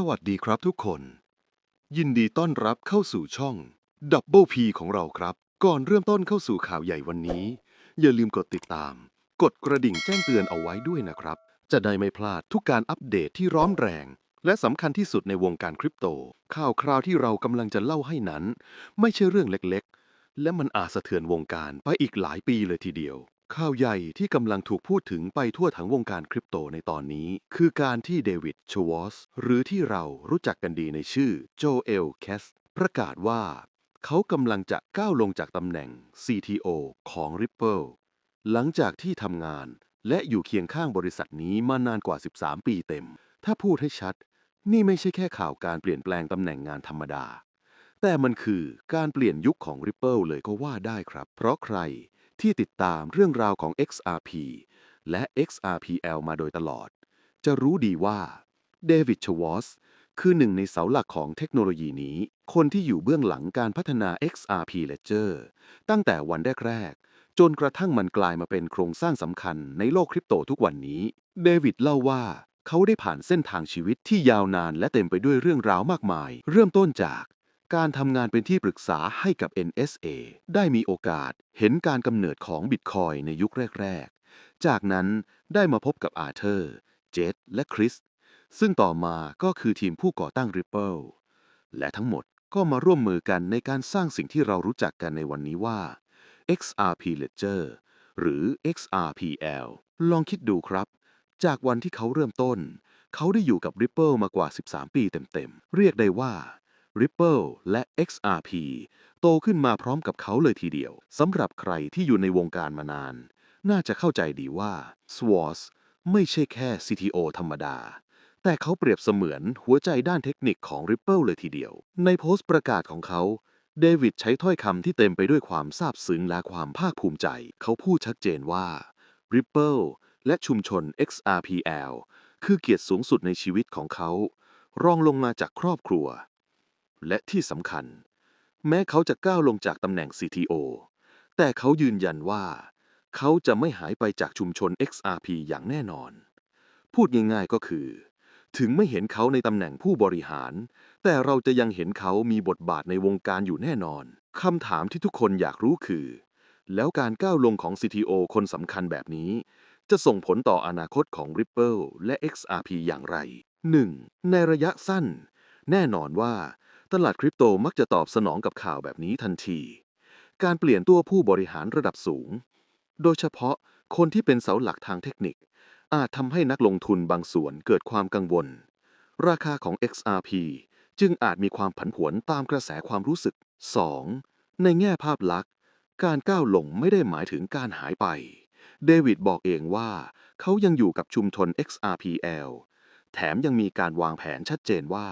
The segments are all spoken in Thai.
สวัสดีครับทุกคน ยินดีต้อนรับเข้าสู่ช่อง Double P ของเราครับ ก่อนเริ่มต้นเข้าสู่ข่าวใหญ่วันนี้ อย่าลืมกดติดตาม กดกระดิ่งแจ้งเตือนเอาไว้ด้วยนะครับ จะได้ไม่พลาดทุกการอัปเดตที่ร้อนแรง และสำคัญที่สุดในวงการคริปโต ข่าวคราวที่เรากำลังจะเล่าให้นั้น ไม่ใช่เรื่องเล็กๆ และมันอาจสะเทือนวงการไปอีกหลายปีเลยทีเดียว ข่าวใหญ่ที่กำลังถูกพูดถึงไปทั่วทั้งวงการคริปโตในตอนนี้ คือการที่เดวิดชวอสหรือที่เรารู้จักกันดีในชื่อโจเอลแคสประกาศว่า เขากำลังจะก้าวลงจากตำแหน่ง CTO ของ Ripple หลังจากที่ทำงาน และอยู่เคียงข้างบริษัทนี้มานานกว่า 13 ปีเต็ม ถ้าพูดให้ชัด นี่ไม่ใช่แค่ข่าวการเปลี่ยนแปลงตำแหน่งงานธรรมดา แต่มันคือการเปลี่ยนยุคของ Ripple เลยก็ว่าได้ครับ เพราะใคร ที่ติดตามเรื่องราวของ XRP และ XRPL มาโดยตลอด จะรู้ดีว่าเดวิดชวอสคือหนึ่งในเสาหลักของเทคโนโลยีนี้ คนที่อยู่เบื้องหลังการพัฒนา XRP Ledger ตั้งแต่วันแรกๆ จนกระทั่งมันกลายมาเป็นโครงสร้างสำคัญในโลกคริปโตทุกวันนี้ เดวิดเล่าว่าเขาได้ผ่านเส้นทางชีวิตที่ยาวนานและเต็มไปด้วยเรื่องราวมากมาย เริ่มต้นจาก การทำงานเป็นที่ปรึกษาให้กับ NSA ได้มีโอกาสเห็นการกำเนิดของบิตคอยในยุคแรก ๆ จากนั้นได้มาพบกับอาเธอร์ เจษและคริส ซึ่งต่อมาก็คือทีมผู้ก่อตั้ง Ripple และทั้งหมดก็มาร่วมมือกันในการสร้างสิ่งที่เรารู้จักกันในวันนี้ว่า XRP Ledger หรือ XRPL ลองคิดดูครับ จากวันที่เขาเริ่มต้น เขาได้อยู่กับ Ripple มากว่า 13 ปีเต็ม ๆ เรียกได้ว่า Ripple และ XRP โตขึ้นมาพร้อมกับเขาเลยทีเดียวสำหรับใครที่อยู่ในวงการมานาน น่าจะเข้าใจดีว่า s w a r z ไม่ใช่แค่ CTO ธรรมดา แต่เขาเปรียบเสมือนหัวใจด้านเทคนิคของ Ripple เลยทีเดียว ในโพสต์ประกาศของเขาเดวิดใช้ถ้อยคำที่เต็มไปด้วยความซาบซึ้งและความภาคภูมิใจ เขาพูดชัดเจนว่า Ripple และชุมชน XRPL คือเกียรติสูงสุดในชีวิตของเขา รองลงมาจากครอบครัว และที่สำคัญ แม้เขาจะก้าวลงจากตำแหน่ง CTO แต่เขายืนยันว่า เขาจะไม่หายไปจากชุมชน XRP อย่างแน่นอน พูดง่ายๆก็คือ ถึงไม่เห็นเขาในตำแหน่งผู้บริหาร แต่เราจะยังเห็นเขามีบทบาทในวงการอยู่แน่นอนคำถามที่ทุกคนอยากรู้คือ แล้วการก้าวลงของ CTO คนสำคัญแบบนี้ จะส่งผลต่ออนาคตของ Ripple และ XRP อย่างไร 1. ในระยะสั้น แน่นอนว่า ตลาดคริปโตมักจะตอบสนองกับข่าวแบบนี้ทันที การเปลี่ยนตัวผู้บริหารระดับสูง โดยเฉพาะคนที่เป็นเสาหลักทางเทคนิค อาจทำให้นักลงทุนบางส่วนเกิดความกังวล ราคาของ XRP จึงอาจมีความผันผวนตามกระแสความรู้สึก 2. ในแง่ภาพลักษณ์ การก้าวลงไม่ได้หมายถึงการหายไป เดวิดบอกเองว่า เขายังอยู่กับชุมชน XRPL แถมยังมีการวางแผนชัดเจนว่า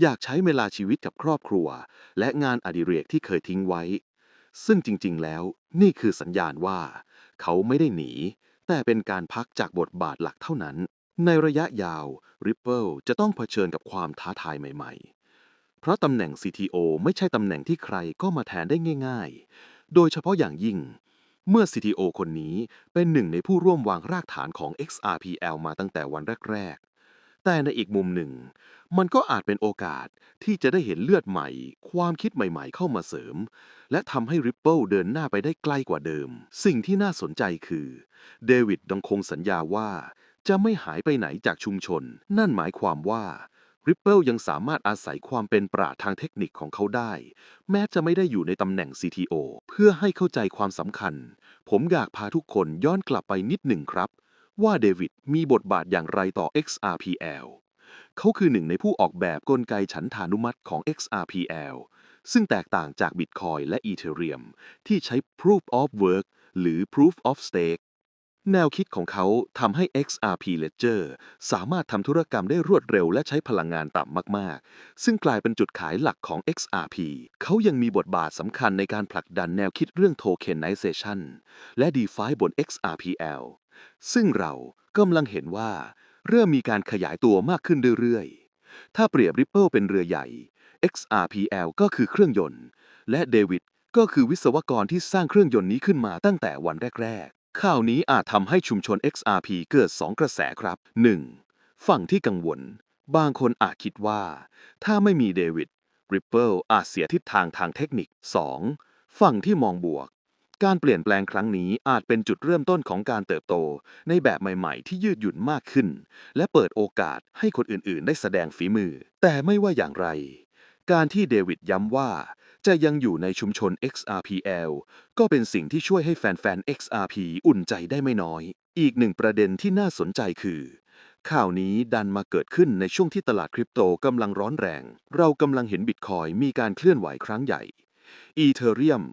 อยากใช้เวลาชีวิตกับครอบครัว และงานอดิเรกที่เคยทิ้งไว้ ซึ่งจริง ๆ แล้วนี่คือสัญญาณว่า เขาไม่ได้หนี แต่เป็นการพักจากบทบาทหลักเท่านั้น ในระยะยาว Ripple จะต้องเผชิญกับความท้าทายใหม่ ๆ เพราะตำแหน่ง CTO ไม่ใช่ตำแหน่งที่ใครก็มาแทนได้ง่าย ๆ โดยเฉพาะอย่างยิ่งเมื่อ CTO คนนี้เป็นหนึ่งในผู้ร่วมวางรากฐานของ XRPL มาตั้งแต่วันแรกๆ แต่ในอีกมุมหนึ่ง มันก็อาจเป็นโอกาสที่จะได้เห็นเลือดใหม่ ความคิดใหม่ๆ เข้ามาเสริม และทำให้ Ripple เดินหน้าไปได้ไกลกว่าเดิม สิ่งที่น่าสนใจคือเดวิดดังคงสัญญาว่า จะไม่หายไปไหนจากชุมชน นั่นหมายความว่า Ripple ยังสามารถอาศัยความเป็นปราดทางเทคนิคของเขาได้ แม้จะไม่ได้อยู่ในตำแหน่ง CTO เพื่อให้เข้าใจความสำคัญ ผมอยากพาทุกคนย้อนกลับไปนิดหนึ่งครับ ว่าเดวิดมีบทบาทอย่างไรต่อ XRPL เขาคือหนึ่งในผู้ออกแบบกลไกฉันทานุมัติของ XRPL ซึ่งแตกต่างจาก Bitcoin และ Ethereum ที่ใช้ Proof of Work หรือ Proof of Stake แนวคิดของเขาทำให้ XRP Ledger สามารถทำธุรกรรมได้รวดเร็วและใช้พลังงานต่ำมาก ๆ ซึ่งกลายเป็นจุดขายหลักของ XRP เขายังมีบทบาทสำคัญในการผลักดันแนวคิดเรื่อง Tokenization และ DeFi บน XRPL ซึ่งเรากำลังเห็นว่า เริ่มมีการขยายตัวมากขึ้นเรื่อย ๆ ถ้าเปรียบ Ripple เป็นเรือใหญ่ XRPL ก็คือเครื่องยนต์ และเดวิดก็คือวิศวกรที่สร้างเครื่องยนต์นี้ขึ้นมาตั้งแต่วันแรก ๆ ข่าวนี้อาจทำให้ชุมชน XRP เกิด 2 กระแสครับ 1. ฝั่งที่กังวล บางคนอาจคิดว่า ถ้าไม่มีเดวิด Ripple อาจเสียทิศทางทางเทคนิค 2. ฝั่งที่มองบวก การเปลี่ยนแปลงครั้งนี้อาจเป็นจุดเริ่มต้นของการเติบโต ในแบบใหม่ๆ ที่ยืดหยุ่นมากขึ้น และเปิดโอกาสให้คนอื่นๆ ได้แสดงฝีมือ แต่ไม่ว่าอย่างไร การที่เดวิดย้ำว่า จะยังอยู่ในชุมชน XRPL ก็เป็นสิ่งที่ช่วยให้แฟนๆ XRP อุ่นใจได้ไม่น้อย อีกหนึ่งประเด็นที่น่าสนใจคือ ข่าวนี้ดันมาเกิดขึ้นในช่วงที่ตลาดคริปโตกำลังร้อนแรง เรากำลังเห็นบิตคอยมีการเคลื่อนไหวครั้งใหญ่อีเธอเรียม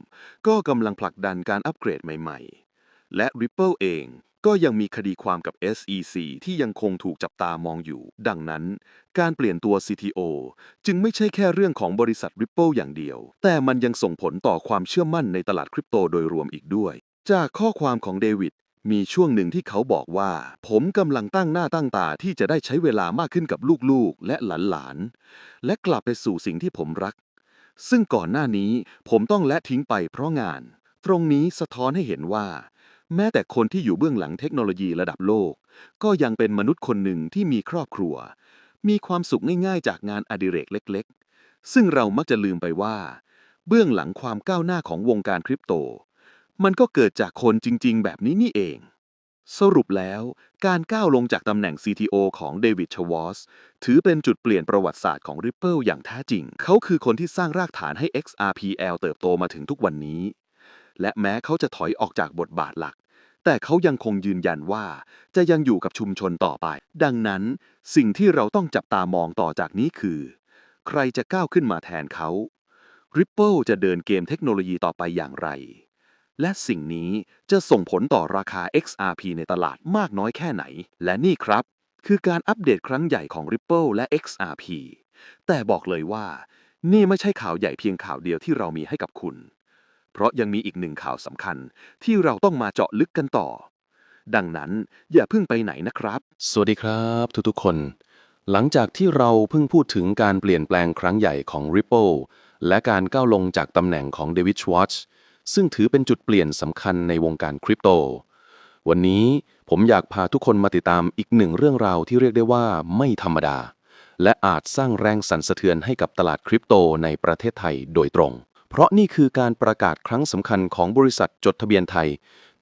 ก็กำลังผลักดันการอัปเกรดใหม่ ๆ และ Ripple เอง ก็ยังมีคดีความกับ SEC ที่ยังคงถูกจับตามองอยู่ ดังนั้น การเปลี่ยนตัว CTO จึงไม่ใช่แค่เรื่องของบริษัท Ripple อย่างเดียว แต่มันยังส่งผลต่อความเชื่อมั่นในตลาดคริปโตโดยรวมอีกด้วย จากข้อความของเดวิดมีช่วงหนึ่งที่เขาบอกว่า ผมกำลังตั้งหน้าตั้งตาที่จะได้ใช้เวลามากขึ้นกับลูกๆ และหลานๆ และกลับไปสู่สิ่งที่ผมรัก ซึ่งก่อนหน้านี้ผมต้องละทิ้งไปเพราะงาน ตรงนี้สะท้อนให้เห็นว่า แม้แต่คนที่อยู่เบื้องหลังเทคโนโลยีระดับโลก ก็ยังเป็นมนุษย์คนหนึ่งที่มีครอบครัว มีความสุขง่ายๆ จากงานอดิเรกเล็กๆ ซึ่งเรามักจะลืมไปว่า เบื้องหลังความก้าวหน้าของวงการคริปโต มันก็เกิดจากคนจริงๆ แบบนี้นี่เอง สรุปแล้วการก้าวลงจากตำแหน่ง CTO ของเดวิดชวอสถือเป็นจุดเปลี่ยนประวัติศาสตร์ของ Ripple อย่างแท้จริง เขาคือคนที่สร้างรากฐานให้ XRPL เติบโตมาถึงทุกวันนี้ และแม้เขาจะถอยออกจากบทบาทหลัก แต่เขายังคงยืนยันว่า จะยังอยู่กับชุมชนต่อไป ดังนั้น สิ่งที่เราต้องจับตามองต่อจากนี้คือ ใครจะก้าวขึ้นมาแทนเขา Ripple จะเดินเกมเทคโนโลยีต่อไปอย่างไร และสิ่งนี้จะส่งผลต่อราคา XRP ในตลาดมากน้อยแค่ไหน และนี่ครับ คือการอัปเดตครั้งใหญ่ของ Ripple และ XRP แต่บอกเลยว่า นี่ไม่ใช่ข่าวใหญ่เพียงข่าวเดียวที่เรามีให้กับคุณ เพราะยังมีอีกหนึ่งข่าวสำคัญ ที่เราต้องมาเจาะลึกกันต่อ ดังนั้นอย่าเพิ่งไปไหนนะครับ สวัสดีครับทุกๆคน หลังจากที่เราเพิ่งพูดถึงการเปลี่ยนแปลงครั้งใหญ่ของ Ripple และการก้าวลงจากตำแหน่งของเดวิดชวอตซึ่งถือเป็นจุดเปลี่ยนสำคัญในวงการคริปโต วันนี้ผมอยากพาทุกคนมาติดตามอีกหนึ่งเรื่องราวที่เรียกได้ว่าไม่ธรรมดา และอาจสร้างแรงสั่นสะเทือนให้กับตลาดคริปโตในประเทศไทยโดยตรง เพราะนี่คือการประกาศครั้งสำคัญของบริษัทจดทะเบียนไทย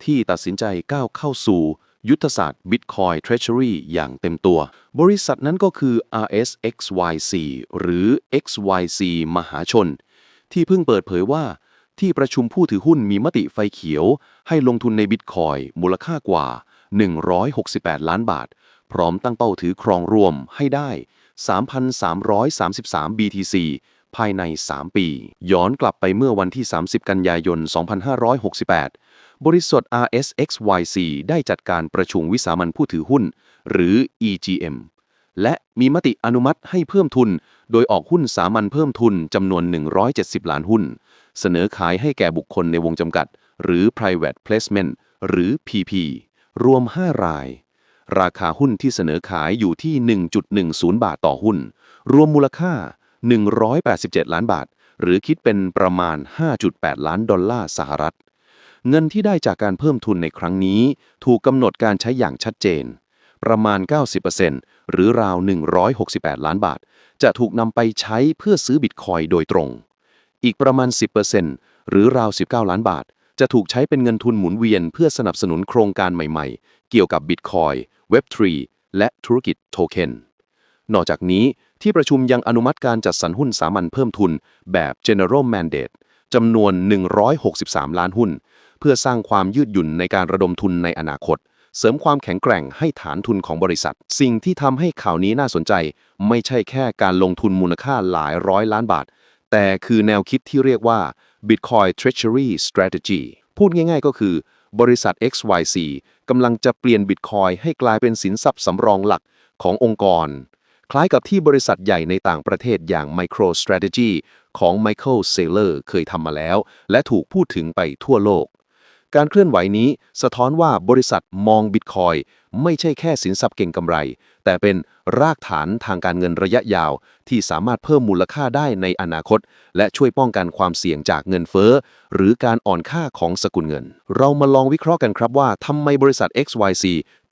ที่ตัดสินใจก้าวเข้าสู่ ยุทธศาสตร์ Bitcoin Treasury อย่างเต็มตัว บริษัทนั้นก็คือ RSXYC หรือ XYC มหาชน ที่เพิ่งเปิดเผยว่า ที่ประชุมผู้ถือหุ้นมีมติไฟเขียว ให้ลงทุนในบิตคอยมูลค่ากว่า 168 ล้านบาท พร้อมตั้งเป้าถือครองรวมให้ได้ 3,333 BTC ภายใน 3 ปี ย้อนกลับไปเมื่อวันที่ 30 กันยายน 2568 บริษัท RSXYC ได้จัดการประชุมวิสามัญผู้ถือหุ้น หรือ EGM และมีมติอนุมัติให้เพิ่มทุน โดยออกหุ้นสามัญเพิ่มทุนจำนวน 170 ล้านหุ้น เสนอขายให้แก่บุคคลในวงจำกัด หรือ private placement หรือ PP รวม 5 ราย ราคาหุ้นที่เสนอขายอยู่ที่ 1.10 บาทต่อหุ้น รวมมูลค่า 187 ล้านบาท หรือคิดเป็นประมาณ 5.8 ล้านดอลลาร์สหรัฐ เงินที่ได้จากการเพิ่มทุนในครั้งนี้ ถูกกำหนดการใช้อย่างชัดเจน ประมาณ 90%หรือราว 168 ล้านบาท จะถูกนำไปใช้เพื่อซื้อบิตคอยโดยตรง อีกประมาณ 10%หรือราว 19 ล้านบาท จะถูกใช้เป็นเงินทุนหมุนเวียนเพื่อสนับสนุนโครงการใหม่ๆ เกี่ยวกับบิตคอย Web3 และธุรกิจโทเค็นนอกจากนี้ ที่ประชุมยังอนุมัติการจัดสรรหุ้นสามัญเพิ่มทุนแบบ General Mandate จำนวน 163 ล้านหุ้น เพื่อสร้างความยืดหยุ่นในการระดมทุนในอนาคต เสริมความแข็งแกร่งให้ฐานทุนของบริษัท สิ่งที่ทำให้ข่าวนี้น่าสนใจ ไม่ใช่แค่การลงทุนมูลค่าหลายร้อยล้านบาท แต่คือแนวคิดที่เรียกว่า Bitcoin Treasury Strategy พูดง่ายๆก็คือบริษัท XYC กำลังจะเปลี่ยน Bitcoin ให้กลายเป็นสินทรัพย์สำรองหลักขององค์กร คล้ายกับที่บริษัทใหญ่ในต่างประเทศอย่าง MicroStrategy ของ Michael Saylor เคยทำมาแล้ว และถูกพูดถึงไปทั่วโลก การเคลื่อนไหวนี้สะท้อนว่าบริษัทมองบิตคอยไม่ใช่แค่สินทรัพย์เก่งกำไร แต่เป็นรากฐานทางการเงินระยะยาว ที่สามารถเพิ่มมูลค่าได้ในอนาคต และช่วยป้องกันความเสี่ยงจากเงินเฟ้อ หรือการอ่อนค่าของสกุลเงิน เรามาลองวิเคราะห์กันครับว่าทำไมบริษัท XYZ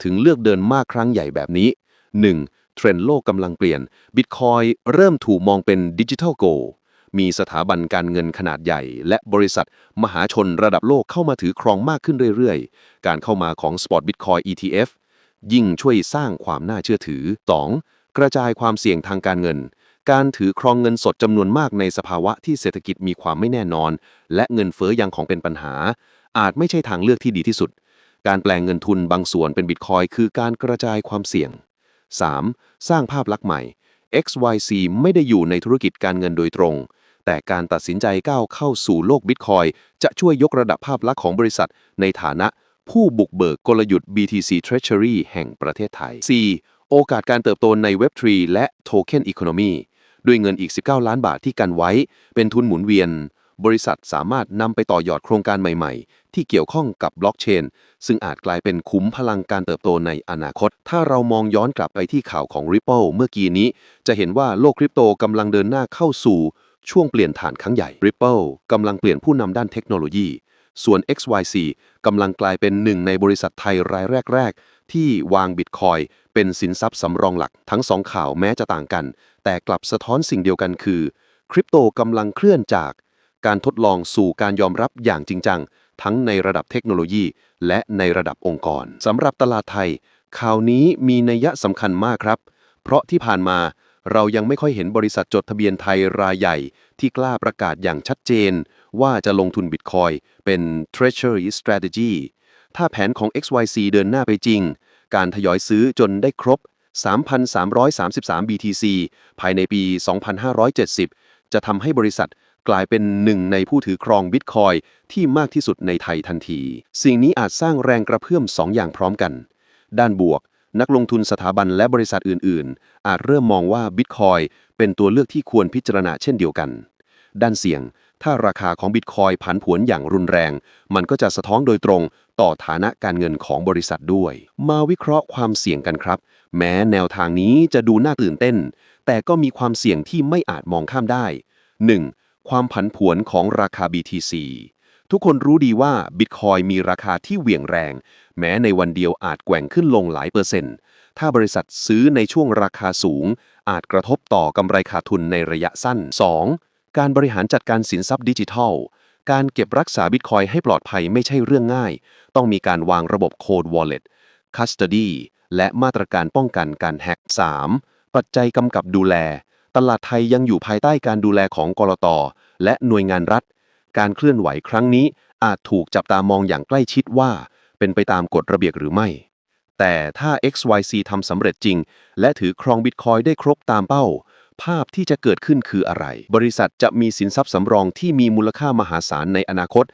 ถึงเลือกเดินมากครั้งใหญ่แบบนี้ 1. เทรนด์โลกกำลังเปลี่ยน Bitcoin เริ่มถูกมองเป็นดิจิทัลโกลมีสถาบันการเงินขนาดใหญ่ และบริษัท มหาชนระดับโลกเข้ามาถือครองมากขึ้นเรื่อยๆ การเข้ามาของ Spot Bitcoin ETF ยิ่งช่วยสร้างความน่าเชื่อถือ 2. กระจายความเสี่ยงทางการเงิน การถือครองเงินสดจำนวนมากในสภาวะที่เศรษฐกิจมีความไม่แน่นอน และเงินเฟ้อยังของเป็นปัญหา อาจไม่ใช่ทางเลือกที่ดีที่สุด การแปลงเงินทุนบางส่วนเป็นบิตคอยคือการกระจายความเสี่ยง 3. สร้างภาพลักษณ์ใหม่ XYC ไม่ได้อยู่ในธุรกิจการเงินโดยตรง แต่การตัดสินใจก้าวเข้าสู่โลกบิตคอยจะช่วยยกระดับภาพลักษณ์ของบริษัท ในฐานะผู้บุกเบิกกลยุทธ์ BTC Treasury แห่งประเทศไทย 4. โอกาสการเติบโตใน Web3 และ Token Economy ด้วยเงินอีก 19 ล้านบาทที่กันไว้ เป็นทุนหมุนเวียน บริษัทสามารถนำไปต่อยอดโครงการใหม่ๆ ที่เกี่ยวข้องกับบล็อกเชน ซึ่งอาจกลายเป็นคุ้มพลังการเติบโตในอนาคต ถ้าเรามองย้อนกลับไปที่ข่าวของ Ripple เมื่อกี้นี้ จะเห็นว่าโลกคริปโตกำลังเดินหน้าเข้าสู่ช่วงเปลี่ยนฐานครั้งใหญ่ Ripple กำลังเปลี่ยนผู้นำด้านเทคโนโลยี ส่วน XYC กำลังกลายเป็นหนึ่งในบริษัทไทยรายแรก ๆ ที่วางบิตคอยเป็นสินทรัพย์สำรองหลักทั้งสองข่าวแม้จะต่างกัน แต่กลับสะท้อนสิ่งเดียวกันคือคริปโตกำลังเคลื่อนจาก การทดลองสู่การยอมรับอย่างจริงจัง ทั้งในระดับเทคโนโลยี และในระดับองค์กรสำหรับตลาดไทย ข่าวนี้มีนัยสำคัญมากครับ เพราะที่ผ่านมาเรายังไม่ค่อยเห็นบริษัทจดทะเบียนไทยรายใหญ่ ที่กล้าประกาศอย่างชัดเจน ว่าจะลงทุนบิตคอยเป็น Treasury Strategy ถ้าแผนของ XYC เดินหน้าไปจริง การทยอยซื้อจนได้ครบ 3,333 BTC ภายในปี 2570 จะทำให้บริษัท กลายเป็นหนึ่งในผู้ถือครองบิตคอยที่มากที่สุดในไทยทันที สิ่งนี้อาจสร้างแรงกระเพื่อมสองอย่างพร้อมกัน ด้านบวก นักลงทุนสถาบันและบริษัทอื่น ๆ อาจเริ่มมองว่าบิตคอยเป็นตัวเลือกที่ควรพิจารณาเช่นเดียวกัน ด้านเสี่ยง ถ้าราคาของบิตคอยผันผวนอย่างรุนแรง มันก็จะสะท้อนโดยตรงต่อฐานะการเงินของบริษัทด้วย มาวิเคราะห์ความเสี่ยงกันครับ แม้แนวทางนี้จะดูน่าตื่นเต้น แต่ก็มีความเสี่ยงที่ไม่อาจมองข้ามได้ 1. ความผันผวนของราคา BTC ทุกคนรู้ดีว่าบิตคอยมีราคาที่เหวี่ยงแรง แม้ในวันเดียวอาจแกว่งขึ้นลงหลายเปอร์เซ็นต์ ถ้าบริษัทซื้อในช่วงราคาสูง อาจกระทบต่อกำไรขาดทุนในระยะสั้น 2. การบริหารจัดการสินทรัพย์ดิจิทัล การเก็บรักษาบิตคอยให้ปลอดภัยไม่ใช่เรื่องง่าย ต้องมีการวางระบบโคด Wallet Custody และมาตรการป้องกันการแฮ็ก 3. ปัจจัยกำกับดูแล ตลาดไทยยังอยู่ภายใต้การดูแลของกรตและหน่วยงานรัฐ การเคลื่อนไหวครั้งนี้อาจถูกจับตามองอย่างใกล้ชิดว่า เป็นไปตามกฎระเบียบหรือไม่ แต่ถ้า XYC ทำสำเร็จจริง และถือครองบิตคอยได้ครบตามเป้า ภาพที่จะเกิดขึ้นคืออะไร บริษัทจะมีสินทรัพย์สำรองที่มีมูลค่ามหาศาลในอนาคต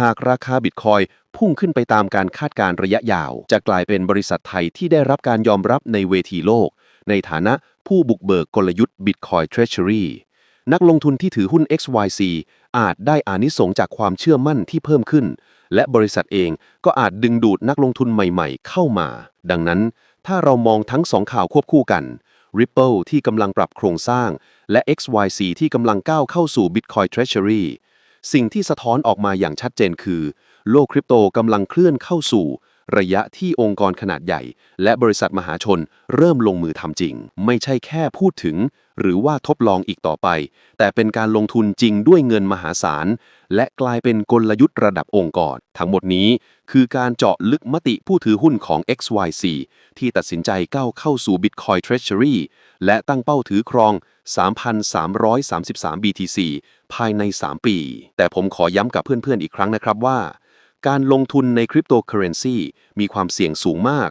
หากราคาบิตคอยพุ่งขึ้นไปตามการคาดการณ์ระยะยาว จะกลายเป็นบริษัทไทยที่ได้รับการยอมรับในเวทีโลก ในฐานะผู้บุกเบิกกลยุทธ์ Bitcoin Treasury นักลงทุนที่ถือหุ้น XYC อาจได้อานิสงจากความเชื่อมั่นที่เพิ่มขึ้น และบริษัทเองก็อาจดึงดูดนักลงทุนใหม่ๆ เข้ามา ดังนั้น ถ้าเรามองทั้งสองข่าวควบคู่กัน Ripple ที่กำลังปรับโครงสร้าง และ XYC ที่กำลังก้าวเข้าสู่ Bitcoin Treasury สิ่งที่สะท้อนออกมาอย่างชัดเจนคือ โลกคริปโตกำลังเคลื่อนเข้าสู่ ระยะที่องค์กรขนาดใหญ่ และบริษัทมหาชนเริ่มลงมือทำจริง ไม่ใช่แค่พูดถึง หรือว่าทดลองอีกต่อไป แต่เป็นการลงทุนจริงด้วยเงินมหาศาล และกลายเป็นกลยุทธ์ระดับองค์กร ทั้งหมดนี้คือการเจาะลึกมติผู้ถือหุ้นของ XYC ที่ตัดสินใจก้าวเข้าสู่ Bitcoin Treasury และตั้งเป้าถือครอง 3,333 BTC ภายใน 3 ปี แต่ผมขอย้ำกับเพื่อนๆอีกครั้งนะครับว่า การลงทุนในคริปโตเคอเรนซีมีความเสี่ยงสูงมาก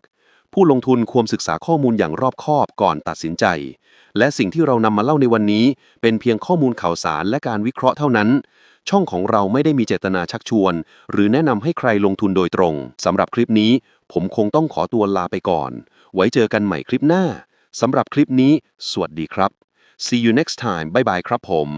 ผู้ลงทุนควรศึกษาข้อมูลอย่างรอบคอบก่อนตัดสินใจ และสิ่งที่เรานำมาเล่าในวันนี้ เป็นเพียงข้อมูลข่าวสารและการวิเคราะห์เท่านั้น ช่องของเราไม่ได้มีเจตนาชักชวน หรือแนะนำให้ใครลงทุนโดยตรงสำหรับคลิปนี้ ผมคงต้องขอตัวลาไปก่อน ไว้เจอกันใหม่คลิปหน้าสำหรับคลิปนี้ สวัสดีครับ see you next time บ๊ายบายครับผม